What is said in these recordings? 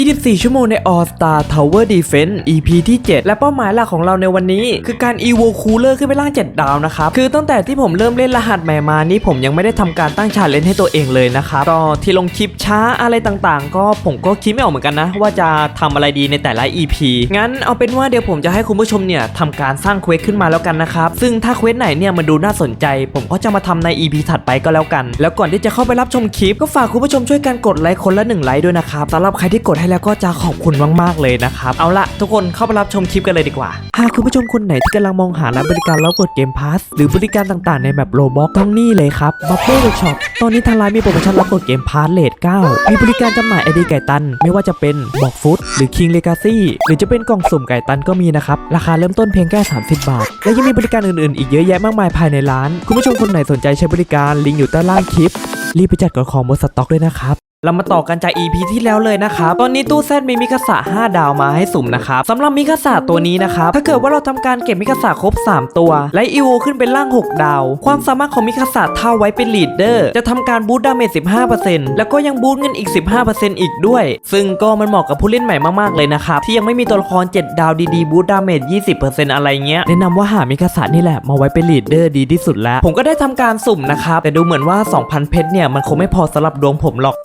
24 ชั่วโมงใน All Star Tower Defense EP ที่ 7 และเป้าหมายหลักของเราในวันนี้ คือการ Evo Cooler ขึ้นไปล่าง 7 ดาวนะครับ คือตั้งแต่ที่ผมเริ่มเล่นรหัสใหม่มานี่ผมยังไม่ได้ทำการตั้งชาเลนจ์ให้ตัวเองเลยนะครับก็ที่ลงคลิปช้าอะไรต่างๆ ก็ผมก็คิดไม่ออกเหมือนกันนะ ว่าจะทำอะไรดีในแต่ละ EP งั้นเอาเป็นว่าเดี๋ยวผมจะให้คุณผู้ชมเนี่ยทำการสร้างเควสขึ้นมาแล้วกันนะครับซึ่งถ้าเควสไหนเนี่ยมันดูน่าสนใจ ผมก็จะมาทำใน EP ถัดไปก็แล้วกัน แล้วก่อนที่จะเข้าไปรับชมคลิปก็ฝากคุณผู้ชมช่วยกันกดไลค์คนละหนึ่งไลค์ด้วยนะครับสำหรับใครที่กดใแล้วก็จะขอบคุณมากๆเลยนะครับ เอาละทุกคนเข้าไปรับชมคลิปกันเลยดีกว่า หากคุณผู้ชมคนไหนที่กำลังมองหาร้านบริการแล้วกดเกมพาสหรือบริการต่างๆในแบบโลบ็อกต้องนี่เลยครับบัฟเฟ r ร์ช็อปตอนนี้ทางร้านมีโปรโมชั่นรับกดเกมพาสเลท9มีบริการจำหน่ายไอดีไก่ตัน ไม่ว่าจะเป็นบอกฟุตหรือ King Legacy หรือจะเป็นกล่องสุ่มไก่ตันก็มีนะครับราคาเริ่มต้นเพียงแค่ 30 บาท และยังมีบริการอื่นๆ อีกเยอะแยะมากมายภายในร้าน คุณผู้ชมคนไหนสนใจใช้บริการลิงก์อยู่ใต้ล่างคลิปรีบไปจัดก่อนของหมดสต็อกด้วยนะครับ เรามาต่อกันจาก EP ที่แล้วเลยนะครับ ตอนนี้ตู้แซดมีมิกาสะ5ดาวมาให้สุ่มนะครับสำหรับมิกาสะตัวนี้นะครับ ถ้าเกิดว่าเราทำการเก็บมิกาสะครบ 3 ตัว และอีโวขึ้นเป็นล่าง 6 ดาว ความสามารถของมิกาสะเท่าไว้เป็นลีดเดอร์ จะทำการบูตดาเมจ 15%แล้วก็ยังบูตเงินอีก 15%อีกด้วย ซึ่งก็มันเหมาะกับผู้เล่นใหม่มากๆเลยนะครับ ที่ยังไม่มีตัวละคร 7 ดาวดีๆบูตดาเมจ 20%อะไรเงี้ย แนะนำว่าหามิกาสะนี่แหละมาไว้เป็นลีดเดอร์ดีที่สุดแล้ว ผมก็ได้ทำการสุ่มนะครับ แต่ดูเหมือนว่า 2,000 เพชรเนี่ยมันคงไม่พอสำหรับดวงผมหรอก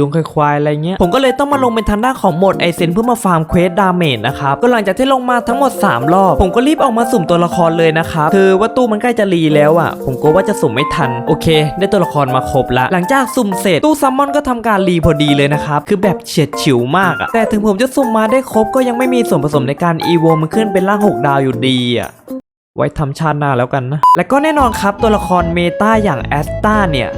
ดวงควายอะไรเงี้ย ผมก็เลยต้องมาลงเป็นทางด้านของโหมดไอเซนเพื่อมาฟาร์มเควสดาเมจนะครับ ก็หลังจากที่ลงมาทั้งหมด 3 รอบ ผมก็รีบออกมาสุ่มตัวละครเลยนะครับคือว่าตู้มันใกล้จะรีแล้วอะ ผมกลัวว่าจะสุ่มไม่ทัน โอเค ได้ตัวละครมาครบละ หลังจากสุ่มเสร็จตู้ซัมมอนก็ทำการรีพอดีเลยนะครับ คือแบบเฉียดฉิวมากอะ แต่ถึงผมจะสุ่มมาได้ครบก็ยังไม่มีส่วนผสมในการอีโวมันขึ้นเป็นร่าง 6 ดาวอยู่ดีอะไว้ทำชาติหน้าแล้วกันนะ และก็แน่นอนครับตัวละครเมตาอย่างแอสตาเนี่ย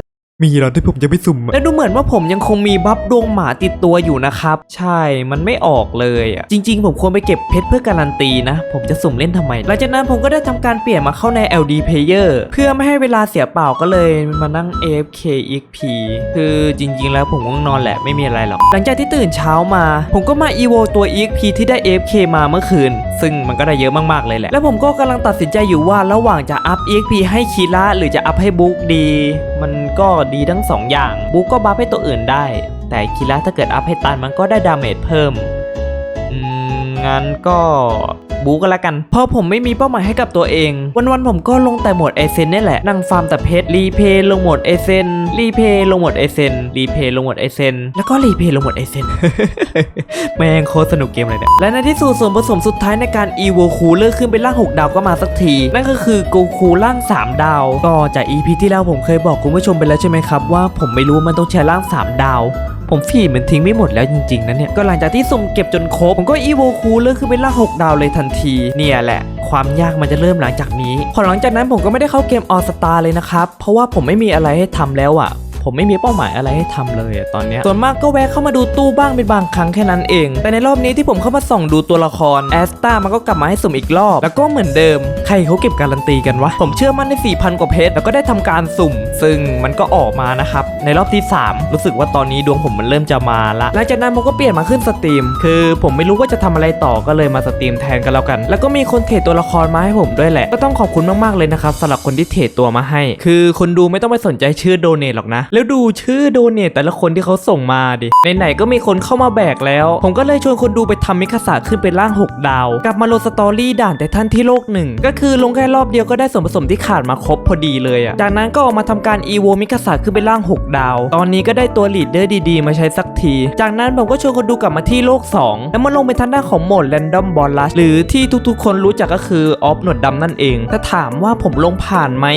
มีเหรอที่ผมจะไม่สุ่มอะและดูเหมือนว่าผมยังคงมีบัฟดวงหมาติดตัวอยู่นะครับ ใช่ มันไม่ออกเลยอะจริง ๆ ผมควรไปเก็บเพชรเพื่อการันตีนะ ผมจะสุ่มเล่นทำไม หลังจากนั้นผมก็ได้ทำการเปลี่ยนมาเข้าใน LD Player เพื่อไม่ให้เวลาเสียเปล่าก็เลยมานั่ง AFK XP คือจริง ๆ แล้วผมง่วงนอนแหละไม่มีอะไรหรอก หลังจากที่ตื่นเช้ามา ผมก็มา EVO ตัว EXP ที่ได้ AFK มาเมื่อคืน ซึ่งมันก็ได้เยอะมากๆเลยแหละ และผมก็กำลังตัดสินใจอยู่ว่าระหว่างจะอัพ EXP ให้คีระหรือจะอัพให้บุ๊กดี มันก็ดีทั้งสองอย่างบุ๊กก็บัฟให้ตัวอื่นได้ แต่คีระถ้าเกิดอัพให้ตันมันก็ได้ดาเมจเพิ่ม อืมงั้นก็ บูก็แล้วกัน เพราะผมไม่มีเป้าหมายให้กับตัวเอง วันๆผมก็ลงแต่หมดเอเซนนี่แหละ นั่งฟาร์มแต่เพชร รีเพย์ลงหมดเอเซน รีเพย์ลงหมดเอเซน รีเพย์ลงหมดเอเซน แล้วก็รีเพย์ลงหมดเอเซน แม่งโคตรสนุกเกมเลยเนี่ย และในที่สุดส่วนผสมสุดท้ายในการ EVO Cooler ขึ้นเป็นร่าง 6 ดาวก็มาสักที นั่นก็คือโกคูร่าง 3 ดาว ก็จาก EP ที่แล้วผมเคยบอกคุณผู้ชมไปแล้วใช่ไหมครับว่าผมไม่รู้มันต้องใช้ร่าง 3 ดาว ผมฟีดมันทิ้งไม่หมดแล้วจริง ๆนะเนี่ยก็หลังจากที่สุ่มเก็บจนครบผมก็อีโวคูลเลอร์คือเป็นล่าง6ดาวเลยทันที เนี่ยแหละ ความยากมันจะเริ่มหลังจากนี้ พอหลังจากนั้นผมก็ไม่ได้เข้าเกมออสตาเลยนะครับเพราะว่าผมไม่มีอะไรให้ทำแล้วอะ ผมไม่มีเป้าหมายอะไรให้ทำเลยตอนนี้ส่วนมากก็แวะเข้ามาดูตู้บ้างเป็นบางครั้งแค่นั้นเอง แต่ในรอบนี้ที่ผมเข้ามาส่องดูตัวละครแอสตามันก็กลับมาให้สุ่มอีกรอบ แล้วก็เหมือนเดิม ใครเขาเก็บการันตีกันวะ ผมเชื่อมั่นใน 4,000 กว่าเพชรแล้วก็ได้ทำการสุ่ม ซึ่งมันก็ออกมานะครับ ในรอบที่ 3 รู้สึกว่าตอนนี้ดวงผมมันเริ่มจะมาละหลังจากนั้นผมก็เปลี่ยนมาขึ้นสตรีม คือผมไม่รู้ว่าจะทำอะไรต่อก็เลยมาสตรีมแทนกันแล้วกัน แล้วก็มีคนเทรดตัวละครมาให้ผมด้วยแหละ ก็ต้องขอบคุณมากๆเลยนะครับสำหรับคนที่เทรดตัวมาให้ คือคนดูไม่ต้องไปสนใจชื่อโดเนทหรอกนะแล้วดูชื่อโดเนทแต่ละคนที่เขาส่งมาดิไหนๆก็มีคนเข้ามาแบกแล้ว ผมก็เลยชวนคนดูไปทำมิคาสะขึ้นเป็นร่าง 6 ดาว กลับมาโลสตอรี่ด่านแต่ท่านที่โลกหนึ่งก็คือลงแค่รอบเดียวก็ได้ส่วนผสมที่ขาดมาครบพอดีเลยอะจากนั้นก็ออกมาทำการอีโวมิคาสะขึ้นเป็นร่าง 6 ดาว ตอนนี้ก็ได้ตัวลีดเดอร์ดีๆ มาใช้สักที จากนั้นผมก็ชวนคนดูกลับมาที่โลก 2 แล้วมาลงเป็นทางด้านของโหมด Random b o l l u s หรือที่ทุกๆ คนรู้จักก็คือออฟหนวดดำนั่นเอง ถ้าถามว่าผมลงผ่านไหม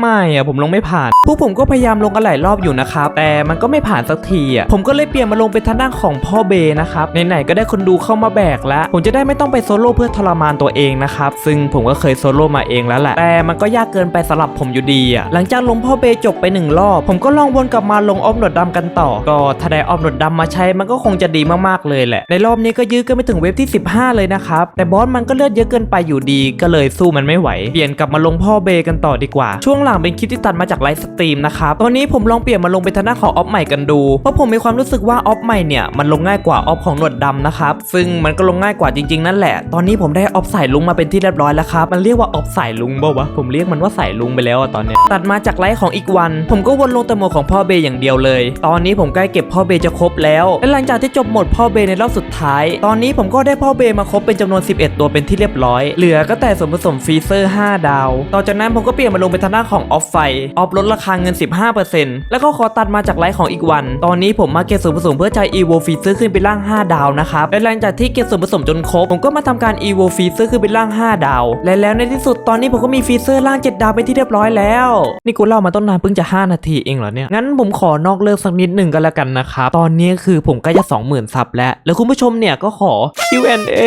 ไม่อะผมลงไม่ผ่าน พวกผมก็พยายามลงกันหลายรอบอยู่นะครับ แต่มันก็ไม่ผ่านสักทีอะผมก็เลยเปลี่ยนมาลงเป็นทางด้านของพ่อเบนะครับ ไหนๆก็ได้คนดูเข้ามาแบกแล้ว ผมจะได้ไม่ต้องไปโซโล่เพื่อทรมานตัวเองนะครับ ซึ่งผมก็เคยโซโล่มาเองแล้วแหละ แต่มันก็ยากเกินไปสำหรับผมอยู่ดีอะหลังจากลงพ่อเบจบไปหนึ่งรอบ ผมก็ลองวนกลับมาลงออฟหนวดดำกันต่อ ก็ถ้าได้ออฟหนวดดำมาใช้ มันก็คงจะดีมากๆเลยแหละ ในรอบนี้ก็ยื้อกันไปถึงเวฟที่ 15 เลยนะครับ แต่บอสมันก็เลือดเยอะเกินไปอยู่ดี ก็เลยสู้มันไม่ไหว เปลี่ยนกลับมาลงพ่อเบกันต่อดีกว่า ช่วงหลังเป็นคลิปที่ตัดมาจากไลฟ์สตรีมนะครับตอนนี้ผมลองเปลี่ยนมาลงเป็นทนาของออฟใหม่กันดูเพราะผมมีความรู้สึกว่าออฟใหม่เนี่ยมันลงง่ายกว่าออฟของหนวดดำนะครับซึ่งมันก็ลงง่ายกว่าจริงๆนั่นแหละ ตอนนี้ผมได้ออฟสายลุงมาเป็นที่เรียบร้อยแล้วครับมันเรียกว่าออฟสายลุงเปล่าวะผมเรียกมันว่าสายลุงไปแล้วอะตอนเนี้ยตัดมาจากไลฟ์ของอีกวัน ผมก็วนลงแต่โหมดของพ่อเบย์อย่างเดียวเลย ตอนนี้ผมใกล้เก็บพ่อเบย์จะครบแล้วและหลังจากที่จบหมดพ่อเบย์ในรอบสุดท้าย ตอนนี้ผมก็ได้พ่อเบย์มาครบเป็นจำนวน 11 ตัวเป็นที่เรียบร้อย เหลือก็แต่ส่วนผสมฟรีเซอร์ 5 ดาว ต่อจากนั้นผมก็เปลี่ยนมาลงเป็นทางด้านของออฟไฟออฟลดราคาเงิน 15%แล้วก็ขอตัดมาจากไลฟ์ของอีกวัน ตอนนี้ผมมาเก็บส่วนผสมเพื่อใจ EVO ฟรีเซอร์ขึ้นเป็นร่าง 5 ดาวนะครับและหลังจากที่เก็บส่วนผสมจนครบ ผมก็มาทำการ EVO ฟรีเซอร์ขึ้นเป็นร่าง 5 ดาว และแล้วในที่สุดตอนนี้ผมก็มีฟีเซอร์ร่าง 7 ดาวเป็นที่เรียบร้อยแล้ว นี่กูเล่ามาต้นนานเพิ่งจะ 5 นาทีเองเหรอเนี่ยงั้นผมขอนอกเลิกสักนิดหนึ่งก็แล้วกันนะครับตอนนี้คือผมใกล้จะ20,000ซับแล้วแล้วคุณผู้ชมเนี่ยก็ขอ Q&A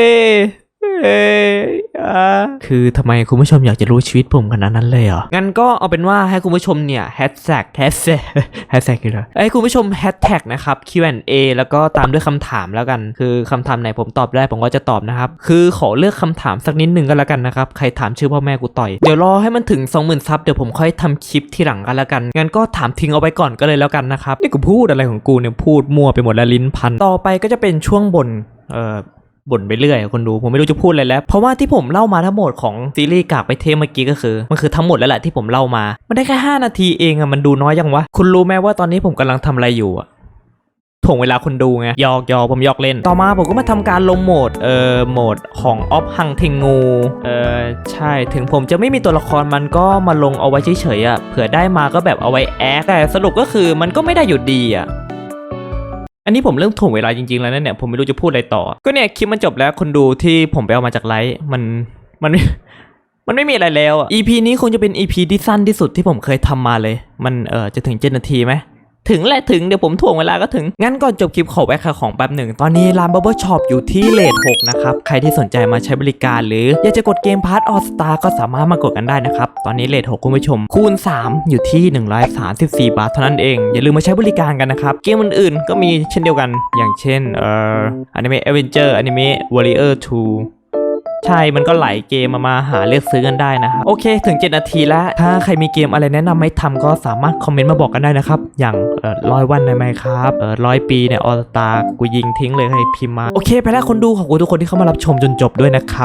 เอ้ยอะคือทำไมคุณผู้ชมอยากจะรู้ชีวิตผมขนาดนั้นเลยเหรอ งั้นก็เอาเป็นว่าให้คุณผู้ชมเนี่ยแฮชแท็กแฮชแท็กแฮชแท็กคืออะไรให้คุณผู้ชมแฮชแท็กนะครับ Q&A แล้วก็ตามด้วยคำถามแล้วกัน คือคำถามไหนผมตอบได้ผมก็จะตอบนะครับ คือขอเลือกคำถามสักนิดหนึ่งก็แล้วกันนะครับ ใครถามชื่อพ่อแม่กูต่อย เดี๋ยวรอให้มันถึง 20,000ซับเดี๋ยวผมค่อยทำคลิปทีหลังกันแล้วกัน งั้นก็ถามทิ้งเอาไว้ก่อนก็เลยแล้วกันนะครับ นี่กูพูดอะไรของกูเนี่ยพูดมั่วไปหมดแล้วลิ้นพัน ต่อไปก็จะเป็นช่วงบนเอ่อ บ่นไปเรื่อยคนดูผมไม่รู้จะพูดอะไรแล้ว เพราะว่าที่ผมเล่ามาทั้งหมดของซีรีส์กากไปเทมเมื่อกี้ก็คือ มันคือทั้งหมดแล้วแหละที่ผมเล่ามา มันได้แค่ 5 นาทีเองอะมันดูน้อยยังวะ คุณรู้ไหมว่าตอนนี้ผมกำลังทำอะไรอยู่อะถ่วงเวลาคนดูไงยอกยอผมยอกเล่น ต่อมาผมก็มาทำการลงโหมด เอ่อ โหมดของออฟฮังเทงู เอ่อ ใช่ ถึงผมจะไม่มีตัวละครมันก็มาลงเอาไว้เฉยๆอะเผื่อได้มาก็แบบเอาไว้แอคแต่สรุปก็คือมันก็ไม่ได้อยู่ดีอะ อันนี้ผมเริ่มถ่วงเวลาจริงๆแล้วนะเนี่ยผมไม่รู้จะพูดอะไรต่อ ก็เนี่ยคลิปมันจบแล้วคนดูที่ผมไปเอามาจากไลฟ์มันมันมันไม่มีอะไรแล้วอะ EP นี้คงจะเป็น EP ที่สั้นที่สุดที่ผมเคยทำมาเลย มันเออจะถึงเจ็ดนาทีไหม ถึงแหละถึงเดี๋ยวผมถ่วงเวลาก็ถึง งั้นก่อนจบคลิปขอแวะขายของแป๊บหนึ่ง ตอนนี้ร้าน Bubble Shop อยู่ที่เลท6นะครับ ใครที่สนใจมาใช้บริการหรือ อยากจะกดเกมพาร์ทออสตาก็สามารถมากดกันได้นะครับ ตอนนี้เลท6คุณผู้ชม คูณ 3 อยู่ที่ 134 บาทเท่านั้นเอง อย่าลืมมาใช้บริการกันนะครับ เกมอื่นๆก็มีเช่นเดียวกันอย่างเช่นเอ่อ Anime Avenger Anime Warrior 2 ใช่ มันก็ไหลเกมมามาหาเลือกซื้อกันได้นะครับโอเค ถึง 7 นาทีแล้ว ถ้าใครมีเกมอะไรแนะนำให้ทำก็สามารถคอมเมนต์มาบอกกันได้นะครับ อย่างร้อยวันได้ไหมครับเออร้อยปีเนี่ยออตากูยิงทิ้งเลยให้พิมพ์มา โอเค ไปแล้วคนดูขอบคุณทุกคนที่เข้ามารับชมจนจบด้วยนะครับ